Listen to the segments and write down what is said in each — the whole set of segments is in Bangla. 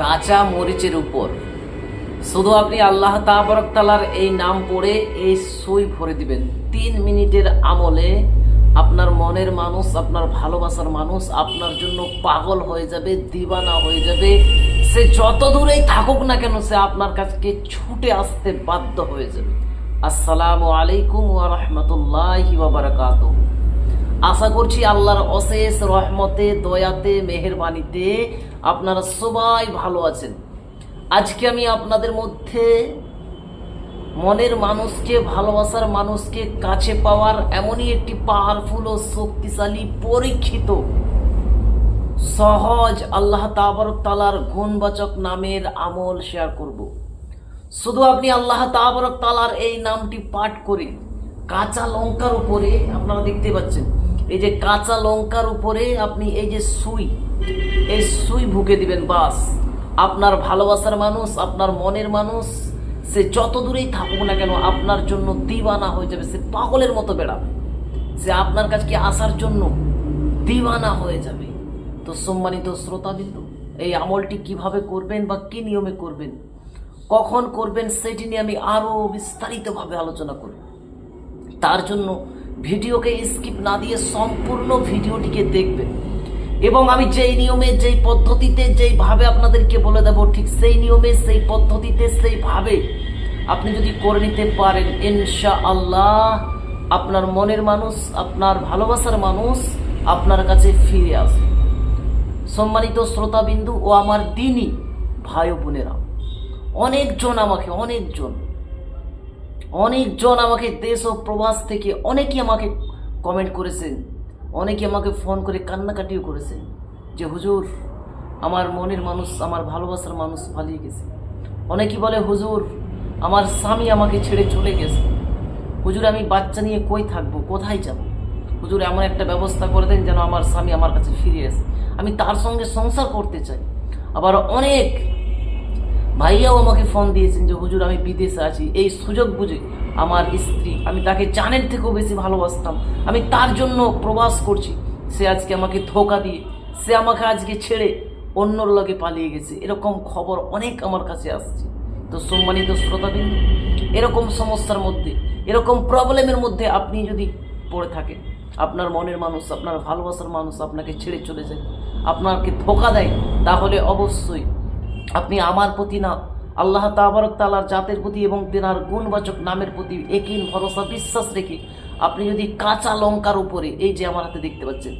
কাঁচা মরিচের উপর। শুধু আপনি আল্লাহ তাবরকতালার এই নাম পড়ে এই সই ভরে দিবেন। তিন মিনিটের আমলে আপনার মনের মানুষ, আপনার ভালোবাসার মানুষ আপনার জন্য পাগল হয়ে যাবে, দিবানা হয়ে যাবে। সে যত দূরেই থাকুক না কেন সে আপনার কাছে ছুটে আসতে বাধ্য হয়ে যাবে। আসসালামু আলাইকুম ওয়া বারাকাতুহু। আশা করছি আল্লাহর অশেষ রহমতে, দয়াতে, মেহেরবানিতে আপনারা সবাই ভালো আছেন। আজকে আমি আপনাদের মধ্যে মনের মানুষকে, ভালোবাসার মানুষকে কাছে পাওয়ার এমনই একটি পাওয়ারফুল ও শক্তিশালী, পরীক্ষিত, সহজ আল্লাহ তাবরক তালার গুণবাচক নামের আমল শেয়ার করব। শুধু আপনি আল্লাহ তাবরক তালার এই নামটি পাঠ করে কাঁচা লঙ্কার উপরে আপনারা দেখতে পাচ্ছেন এই যে কাঁচা লঙ্কার উপরে আপনি এই যে সুই, এই সুই ভুকে দিবেন, বাস। আপনার ভালোবাসার মানুষ, আপনার মনের মানুষ, সে যত দূরেই থাকুক না কেন, আপনার জন্য দিবানা হয়ে যাবে। সে পাগলের মতো বেড়াবে। সে আপনার কাছে আসার জন্য দিবানা হয়ে যাবে? তো সম্মানিত শ্রোতাবিন্দু, এই আমলটি কীভাবে করবেন বা কি নিয়মে করবেন, কখন করবেন, সেটি নিয়ে আমি আরও বিস্তারিতভাবে আলোচনা করব। তার জন্য ভিডিওকে স্কিপ না দিয়ে সম্পূর্ণ ভিডিওটিকে দেখবেন। এবং আমি যেই নিয়মে, যেই পদ্ধতিতে, যেইভাবে আপনাদেরকে বলে দেব, ঠিক সেই নিয়মে, সেই পদ্ধতিতে, সেইভাবে আপনি যদি করে নিতে পারেন ইনশা আল্লাহ আপনার মনের মানুষ, আপনার ভালোবাসার মানুষ আপনার কাছে ফিরে আসবে। সম্মানিত শ্রোতাবিন্দু ও আমার দিনই ভাই বোনেরা, অনেকজন আমাকে, অনেকজন অনেকজন আমাকে দেশ ও প্রবাস থেকে অনেকেই আমাকে কমেন্ট করেছেন অনেকে আমাকে ফোন করে কান্নাকাটিও করেছেন যে, হুজুর, আমার মনের মানুষ, আমার ভালোবাসার মানুষ পালিয়ে গেছে। অনেকেই বলে, হুজুর, আমার স্বামী আমাকে ছেড়ে চলে গেছে। হুজুর, আমি বাচ্চা নিয়ে কই থাকব? কোথায় যাব? হুজুর, এমন একটা ব্যবস্থা করে দেন যেন আমার স্বামী আমার কাছে ফিরে আসে। আমি তার সঙ্গে সংসার করতে চাই। আবার অনেক ভাইয়াও আমাকে ফোন দিয়েছেন যে, হুজুর, আমি বিদেশে আছি। এই সুযোগ বুঝে আমার স্ত্রী, আমি তাকে জানের থেকেও বেশি ভালোবাসতাম। আমি তার জন্য প্রবাস করছি। সে আজকে আমাকে ধোকা দিয়ে, সে আমাকে আজকে ছেড়ে অন্যর লগে পালিয়ে গেছে। এরকম খবর অনেক আমার কাছে আসছে। তো সম্মানিত শ্রোতাবিন্দু, এরকম সমস্যার মধ্যে, এরকম প্রবলেমের মধ্যে আপনি যদি পড়ে থাকেন, আপনার মনের মানুষ, আপনার ভালোবাসার মানুষ আপনাকে ছেড়ে চলে যায়, আপনাকে ধোকা দেয়, তাহলে অবশ্যই আপনি আমার প্রতি না, আল্লাহ তাবারক তালার জাতের প্রতি এবং তেনার গুণবাচক নামের প্রতি একই ভরসা, বিশ্বাস রেখে আপনি যদি কাঁচা লঙ্কার উপরে, এই যে আমার হাতে দেখতে পাচ্ছেন,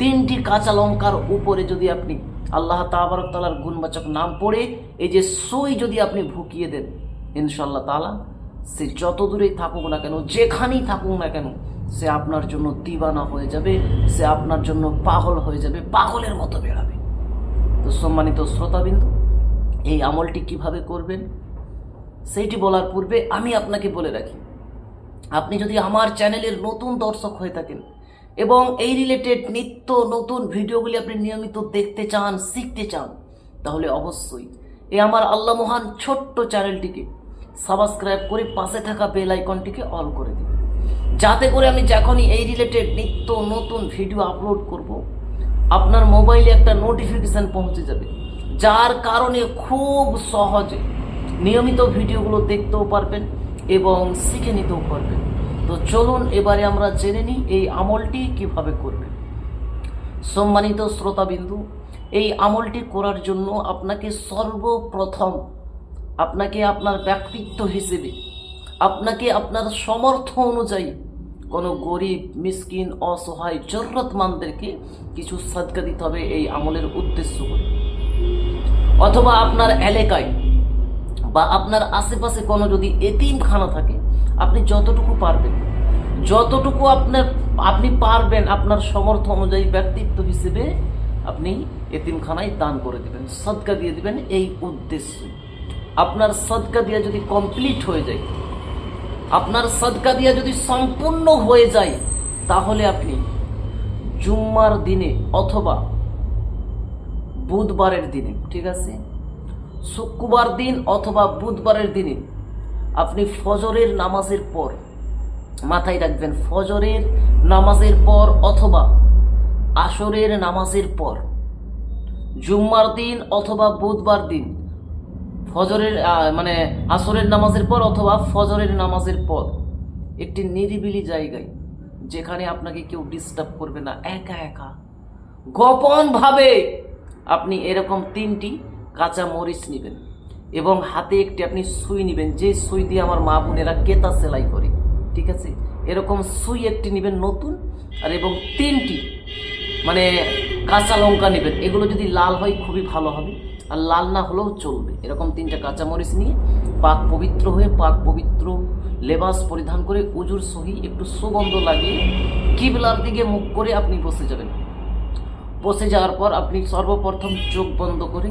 তিনটি কাঁচা লঙ্কার উপরে যদি আপনি আল্লাহ তাবারক তালার গুণবাচক নাম পড়ে, এই যে সই যদি আপনি ভুকিয়ে দেন ইনশাল্লাহ তালা সে যত দূরেই থাকুক না কেন, যেখানেই থাকুক না কেন, সে আপনার জন্য দিবানা হয়ে যাবে, সে আপনার জন্য পাগল হয়ে যাবে, পাগলের মতো বেড়াবে। তো সম্মানিত শ্রোতাবিন্দু এই আমলটি কীভাবে করবেন? সেইটি বলার পূর্বে আমি আপনাকে বলে রাখি, আপনি যদি আমার চ্যানেলের নতুন দর্শক হয়ে থাকেন এবং এই রিলেটেড নিত্য নতুন ভিডিওগুলি আপনি নিয়মিত দেখতে চান, শিখতে চান, তাহলে অবশ্যই এই আমার আল্লাহ মহান ছোট্ট চ্যানেলটিকে সাবস্ক্রাইব করে পাশে থাকা বেল আইকনটিকে অল করে দিন। যাতে করে আমি যখনই এই রিলেটেড নিত্য নতুন ভিডিও আপলোড করব, আপনার মোবাইলে একটা নোটিফিকেশান পৌঁছে যাবে। যার কারণে খুব সহজে নিয়মিত ভিডিওগুলো দেখতেও পারবেন এবং শিখে নিতেও পারবেন। তো চলুন এবারে আমরা জেনে নিই এই আমলটি কীভাবে করবেন। সম্মানিত শ্রোতাবিন্দু, এই আমলটি করার জন্য আপনাকে সর্বপ্রথম আপনাকে আপনার ব্যক্তিত্ব হিসেবে, আপনাকে আপনার সমর্থ অনুযায়ী কোনো গরিব, মিসকিন, অসহায়, জরুরতমানদেরকে কিছু সাদকা দিতে হবে এই আমলের উদ্দেশ্য করে। অথবা আপনার এলাকায় বা আপনার আশেপাশে কোনো যদি এতিমখানা থাকে, আপনি যতটুকু পারবেন, যতটুকু আপনার আপনি পারবেন আপনার সমর্থ অনুযায়ী ব্যক্তিত্ব হিসেবে আপনি এতিমখানায় দান করে দেবেন, সদকা দিয়ে দেবেন এই উদ্দেশ্যে। আপনার সদকা দিয়ে যদি কমপ্লিট হয়ে যায়, আপনার সদকা দিয়া যদি সম্পূর্ণ হয়ে যায়, তাহলে আপনি জুম্মার দিনে অথবা বুধবারের দিনে, ঠিক আছে? শুক্রবার দিন অথবা বুধবারের দিনে আপনি ফজরের নামাজের পর, মাথায় রাখবেন, ফজরের নামাজের পর অথবা আসরের নামাজের পর, জুম্মার দিন অথবা বুধবার দিন, ফজরের মানে আসরের নামাজের পর অথবা ফজরের নামাজের পর, একটি নিরিবিলি জায়গায় যেখানে আপনাকে কেউ ডিস্টার্ব করবে না, একা একা গোপনভাবে আপনি এরকম তিনটি কাঁচা মরিচ নেবেন এবং হাতে একটি আপনি সুই নেবেন। যে সুই দিয়ে আমার মা বোনেরা কেতা সেলাই করে, ঠিক আছে? এরকম সুই একটি নেবেন নতুন আর এবং তিনটি মানে কাঁচা লঙ্কা নেবেন। এগুলো যদি লাল হয় খুবই ভালো হবে আর লাল না হলেও চলবে। এরকম তিনটা কাঁচামরিচ নিয়ে পাক পবিত্র হয়ে পাক পবিত্র লেবাস পরিধান করে উজুর সহি একটু সুগন্ধ লাগিয়ে কিবলার দিকে মুখ করে আপনি বসে যাবেন। বসে যাওয়ার পর আপনি সর্বপ্রথম চোখ বন্ধ করে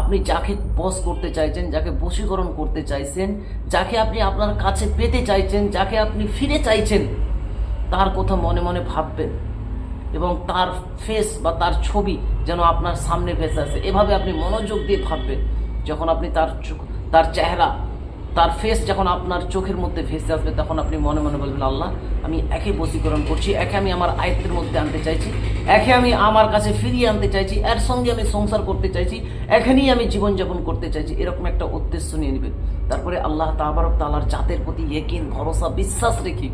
আপনি যাকে বস করতে চাইছেন, যাকে বশীকরণ করতে চাইছেন, যাকে আপনি আপনার কাছে পেতে চাইছেন, যাকে আপনি ফিরে চাইছেন, তার কথা মনে মনে ভাববেন এবং তার ফেস বা তার ছবি যেন আপনার সামনে ভেসে আসে। এভাবে আপনি মনোযোগ দিয়ে ভাববেন। যখন আপনি তার তার চেহারা তার ফেস যখন আপনার চোখের মধ্যে ভেসে আসবে, তখন আপনি মনে মনে বলবেন, আল্লাহ, আমি একে বশীকরণ করছি, একে আমি আমার আয়ত্তের মধ্যে আনতে চাইছি, একে আমি আমার কাছে ফিরিয়ে আনতে চাইছি, এর সঙ্গে আমি সংসার করতে চাইছি এখানেই আমি জীবনযাপন করতে চাইছি। এরকম একটা উদ্দেশ্য নিয়ে নেবেন। তারপরে আল্লাহ তাবারক তালার জাতের প্রতি একিন ভরসা, বিশ্বাস রেখে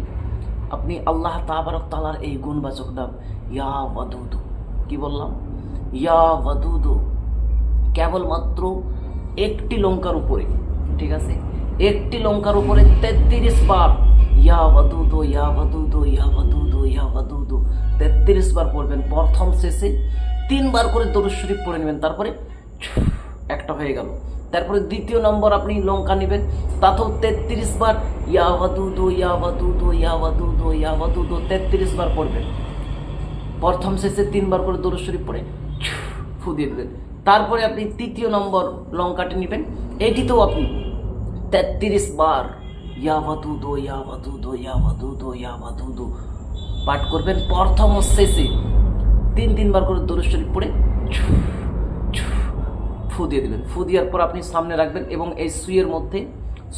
আপনি আল্লাহ তাবারক তালার এই গুণবাচক নাম, ইয়া ওয়াদুদু। কি বললাম? ইয়া ওয়াদুদু। কেবলমাত্র একটি লঙ্কার উপরে। ঠিক আছে? একটি লঙ্কার উপরে তেত্রিশ বার, ইয়া ওয়াদুদু ইয়া ওয়াদুদু ইয়া ওয়াদুদু ইয়া ওয়াদুদু, তেত্রিশ বার পড়বেন। প্রথম শেষে তিনবার করে দরুদ শরীফ পড়ে নেবেন। তারপরে একটা হয়ে গেল। তারপরে দ্বিতীয় নম্বর আপনি লঙ্কা নেবেন। তাতেও তেত্রিশ বার, ইয়া ওয়াদুদু ইয়া ওয়াদুদু ইয়া ওয়াদুদু ইয়া ওয়াদুদু, তেত্রিশ বার পড়বেন। প্রথম শেষে তিনবার করে দরুদ শরীফ পড়ে ফু দিয়ে দেবেন। তারপরে আপনি তৃতীয় নম্বর লঙ্কাটি নেবেন। এটিতেও আপনি তেত্রিশ বার ইয়াবাদু দো ইয়াবাদু দো ইয়াবাদু দো দো পাঠ করবেন প্রথম শেষে। তিন তিনবার করে দরুদ শরীফ পড়ে ফু দিয়ে দেবেন। ফু দেওয়ার পর আপনি সামনে রাখবেন এবং এই সুইয়ের মধ্যে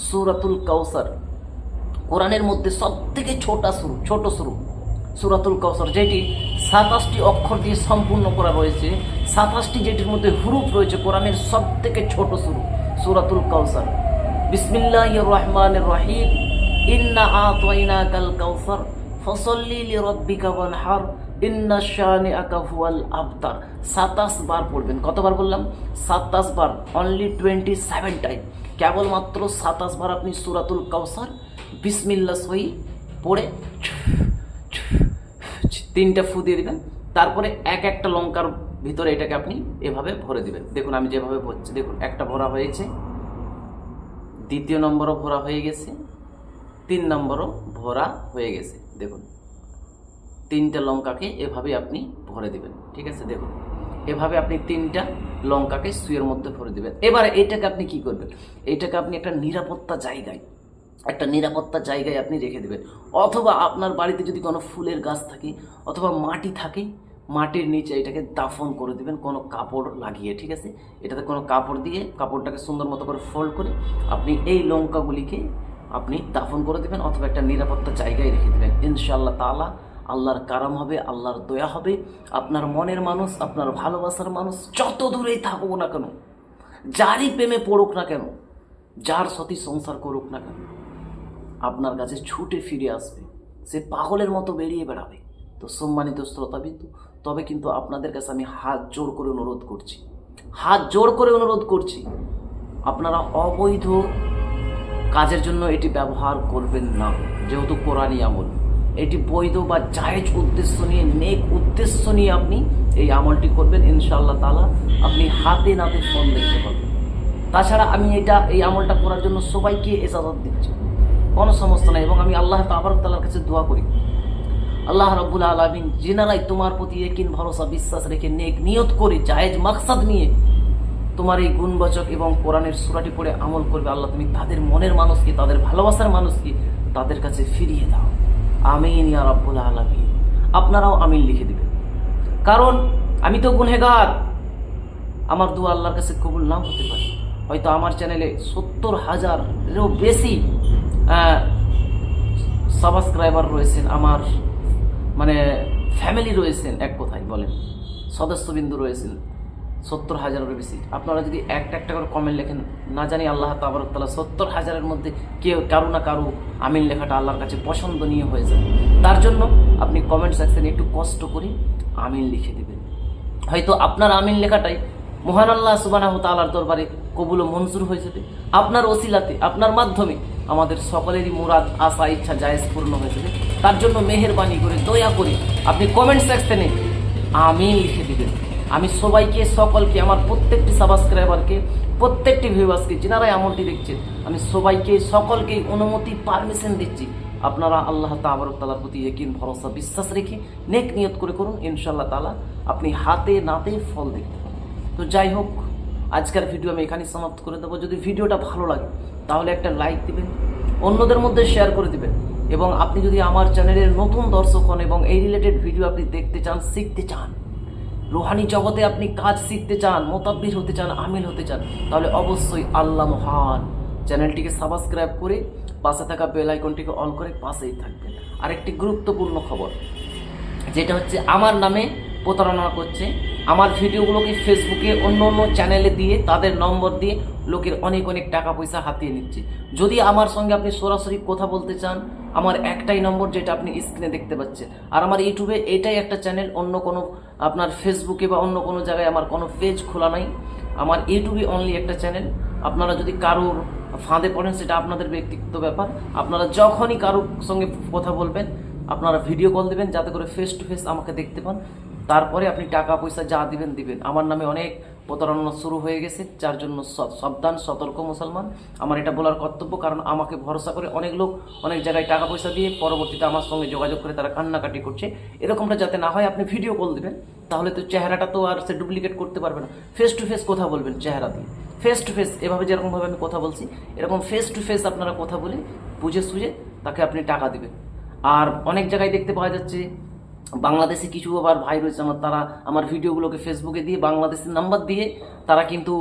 সুরাতুল কাউসার কোরআনের মধ্যে সব থেকে ছোটা শুরু ছোট শুরু সুরাতুল কাউসার যেটি সাতাশটি অক্ষর দিয়ে সম্পূর্ণ করা রয়েছে, সাতাশটি যেটির মধ্যে হুরুপ রয়েছে, কোরআনের সব থেকে ছোট শুরু সুরাতুল কাউসার বিসমিল্লাহ রহমান রহিম। ইন্না আতওয়াইনা কাল কাউসার, ফসল্লি লিরব্বিকা ওয়ানহার, ইন্না শানিআকা হুয়াল আবতার। সাতাশ বার পড়বেন। কতবার বললাম? সাতাশ বার অনলি টোয়েন্টি সেভেন টাইম কেবলমাত্র সাতাশ বার আপনি সুরাতুল কাউসার, বিসমিল্লা সহি পড়ে তিনটা ফু দিয়ে দিবেন। তারপরে এক একটা লঙ্কার ভিতরে এটাকে আপনি এভাবে ভরে দিবেন। দেখুন, আমি যেভাবে ভরছি, দেখুন, একটা ভরা হয়েছে। দ্বিতীয় নম্বরও ভরা হয়ে গেছে, তিন নম্বরও ভরা হয়ে গেছে, দেখুন। তিনটা লঙ্কাকে এভাবে আপনি ভরে দিবেন, ঠিক আছে? দেখুন, এভাবে আপনি তিনটা লঙ্কাকে সুয়ের মধ্যে ভরে দেবেন। এবার এটাকে আপনি কি করবেন? এটাকে আপনি একটা নিরাপত্তা জায়গায়, একটা নিরাপত্তা জায়গায় আপনি রেখে দেবেন। অথবা আপনার বাড়িতে যদি কোনো ফুলের গাছ থাকে, অথবা মাটি থাকে মাটির নিচে এটাকে দাফন করে দিবেন, কোনো কাপড় লাগিয়ে, ঠিক আছে? এটাতে কোনো কাপড় দিয়ে কাপড়টাকে সুন্দর মতো করে ফোল্ড করে আপনি এই লঙ্কাগুলিকে আপনি দাফন করে দেবেন অথবা একটা নিরাপত্তা জায়গায় রেখে দেবেন। ইনশাআল্লাহ তাআলা আল্লাহর কারাম হবে, আল্লাহর দয়া হবে। আপনার মনের মানুষ, আপনার ভালোবাসার মানুষ যত দূরেই থাকুক না কেন, যারই প্রেমে পড়ুক না কেন, যার সতী সংসার করুক না কেন, আপনার কাছে ছুটে ফিরে আসবে। সে পাগলের মতো বেরিয়ে বেড়াবে। তো সম্মানিত শ্রোতাবিন্দু তবে কিন্তু আপনাদের কাছে আমি হাত জোর করে অনুরোধ করছি। হাত জোর করে অনুরোধ করছি, আপনারা অবৈধ কাজের জন্য এটি ব্যবহার করবেন না, যেহেতু কোরআনই আমল। এটি বৈধ বা জায়েজ উদ্দেশ্য নিয়ে, নেক উদ্দেশ্য নিয়ে আপনি এই আমলটি করবেন, ইনশাআল্লাহ তালা আপনি হাতে নাতে ফোন দেখতে পাবেন। তাছাড়া আমি এটা, এই আমলটা করার জন্য সবাইকে এজাজত দিচ্ছি। কোনো সমস্যা নাই এবং আমি আল্লাহ তাবার তালার কাছে দোয়া করি। আল্লাহ রব্বুল আলমিন যেনারাই তোমার প্রতি একিন ভরসা, বিশ্বাস রেখে নেক নিয়ত করে জায়েজ মাকসাদ নিয়ে তোমার এই গুণবাচক এবং কোরআনের সুরাটি পড়ে আমল করবে। আল্লাহ, তুমি তাদের মনের মানুষকে, তাদের ভালোবাসার মানুষকে তাদের কাছে ফিরিয়ে দাও। আমিন ইয়া রব্বুল আলমিন। আপনারাও আমিন লিখে দেবেন। কারণ আমি তো গুনহেগার আমার দোয়া আল্লাহর কাছে কবুল নাও হতে পারে। হয়তো আমার চ্যানেলে সত্তর হাজারেরও বেশি সাবস্ক্রাইবার রয়েছেন আমার ফ্যামিলি রয়েছেন এক কথায় বলেন। সদস্যবিন্দু রয়েছেন, সত্তর হাজারেরও বেশি। আপনারা যদি একটা একটা করে কমেন্ট লেখেন, না জানি আল্লাহ তাবারতালা সত্তর হাজারের মধ্যে কেউ, কারও না কারও আমিন লেখাটা আল্লাহর কাছে পছন্দনীয় হয়ে যায়। তার জন্য আপনি কমেন্ট সেকশনে একটু কষ্ট করে আমিন লিখে দেবেন। হয়তো আপনার আমিন লেখাটাই মহান আল্লাহ সুবানাহ তালার দরবারে কবুল মঞ্জুর হয়ে যাবে। আপনার ওসিলাতে, আপনার মাধ্যমে আমাদের সকলেরই মুরাদ, আশা, ইচ্ছা, জায়েজ পূর্ণ হয়ে যাবে। তার জন্য মেহেরবানি করে, দয়া করে আপনি কমেন্ট সেকশনে আমিন লিখে দিবেন। আমি সবাইকে, সকলকে, আমার প্রত্যেকটি সাবস্ক্রাইবারকে প্রত্যেকটি ভিউয়ার্সকে যেনারাই আমলটি দেখছেন, আমি সবাইকে, সকলকে অনুমতি পারমিশন দিচ্ছি। আপনারা আল্লাহ তাবরক তালার প্রতি একিন ভরসা, বিশ্বাস রেখে নেক নিয়ত করে করুন। ইনশাল্লাহ তালা আপনি হাতে নাতে ফল দেখতে তো যাই হোক, আজকের ভিডিও আমি এখানেই সমাপ্ত করে দেবো। যদি ভিডিওটা ভালো লাগে, তাহলে একটা লাইক দিবেন, অন্যদের মধ্যে শেয়ার করে দিবেন। এবং আপনি যদি আমার চ্যানেলের নতুন দর্শক হন এবং এই রিলেটেড ভিডিও আপনি দেখতে চান, শিখতে চান, রোহানি জগতে আপনি কাজ শিখতে চান, মোতাব্বির হতে চান, আমিল হতে চান, তাহলে অবশ্যই আল্লাহ মহান চ্যানেলটিকে সাবস্ক্রাইব করে পাশে থাকা বেল আইকনটিকে অন করে পাশেই থাকবেন। আরেকটি গুরুত্বপূর্ণ খবর, যেটা হচ্ছে আমার নামে প্রতারণা করছে আমার ভিডিওগুলোকে ফেসবুকে অন্য অন্য চ্যানেলে দিয়ে তাদের নম্বর দিয়ে লোকের অনেক অনেক টাকা পয়সা হাতিয়ে নিচ্ছে। যদি আমার সঙ্গে আপনি সরাসরি কথা বলতে চান, আমার একটাই নম্বর যেটা আপনি স্ক্রিনে দেখতে পাচ্ছেন। আর আমার ইউটিউবে এটাই একটা চ্যানেল অন্য কোনো আপনার ফেসবুকে বা অন্য কোনো জায়গায় আমার কোনো পেজ খোলা নাই। আমার ইউটিউবে অনলি একটা চ্যানেল আপনারা যদি কারোর ফাঁদে পড়েন, সেটা আপনাদের ব্যক্তিগত ব্যাপার। আপনারা যখনই কারোর সঙ্গে কথা বলবেন, আপনারা ভিডিও কল দেবেন, যাতে করে ফেস টু ফেস আমাকে দেখতে পান। তারপরে আপনি টাকা, পয়সা যা দিবেন দিবেন। আমার নামে অনেক প্রতারণা শুরু হয়ে গেছে, যার জন্য সাবধান, সতর্ক মুসলমান। আমার এটা বলার কর্তব্য, কারণ আমাকে ভরসা করে অনেক লোক অনেক জায়গায় টাকা, পয়সা দিয়ে পরবর্তীতে আমার সঙ্গে যোগাযোগ করে তারা কান্নাকাটি করছে। এরকমটা যাতে না হয়, আপনি ভিডিও কল দিবেন। তাহলে তো চেহারাটা তো আর সে ডুপ্লিকেট করতে পারবে না। ফেস টু ফেস কথা বলবেন চেহারা দিয়ে। ফেস টু ফেস এভাবে যেরকমভাবে আমি কথা বলছি, এরকম ফেস টু ফেস আপনারা কথা বলে বুঝে সুঝে তাকে আপনি টাকা দিবেন। আর অনেক জায়গায় দেখতে পাওয়া যাচ্ছে বাংলাদেশে কিছু আবার ভাই রয়েছে আমার, তারা আমার ভিডিওগুলোকে ফেসবুকে দিয়ে বাংলাদেশের নাম্বার দিয়ে তারা কিন্তু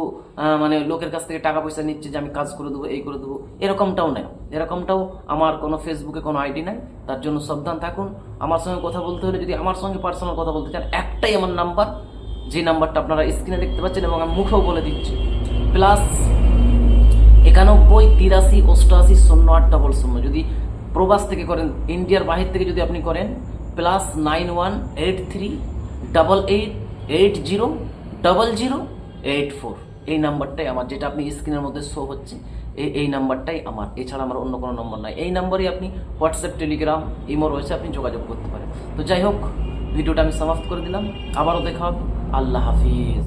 মানে লোকের কাছ থেকে টাকা পয়সা নিচ্ছে যে আমি কাজ করে দেবো, এই করে দেবো। এরকমটাও নাই। এরকমটাও আমার কোনো ফেসবুকে কোনো আইডি নাই। তার জন্য সাবধান থাকুন। আমার সঙ্গে কথা বলতে হলে যদি আমার সঙ্গে পার্সোনাল কথা বলতে চান, একটাই আমার নাম্বার যে নাম্বারটা আপনারা স্ক্রিনে দেখতে পাচ্ছেন এবং আমি মুখেও বলে দিচ্ছি। প্লাস একানব্বই তিরাশি অষ্টআশি শূন্য আট ডবল শূন্য যদি প্রবাস থেকে করেন ইন্ডিয়ার বাহির থেকে যদি আপনি করেন plus nine one eight three double eight eight zero double zero eight four এই নাম্বারটাই আমার, যেটা আপনি স্ক্রিনের মধ্যে শো হচ্ছে এই এই নাম্বারটাই আমার। এছাড়া আমার অন্য কোনো নম্বর নাই। এই নাম্বারই আপনি হোয়াটসঅ্যাপ টেলিগ্রাম ইমো রয়েছে, আপনি যোগাযোগ করতে পারেন। তো যাই হোক, ভিডিওটা আমি সমাপ্ত করে দিলাম। আবারও দেখা হবে। আল্লাহ হাফিজ।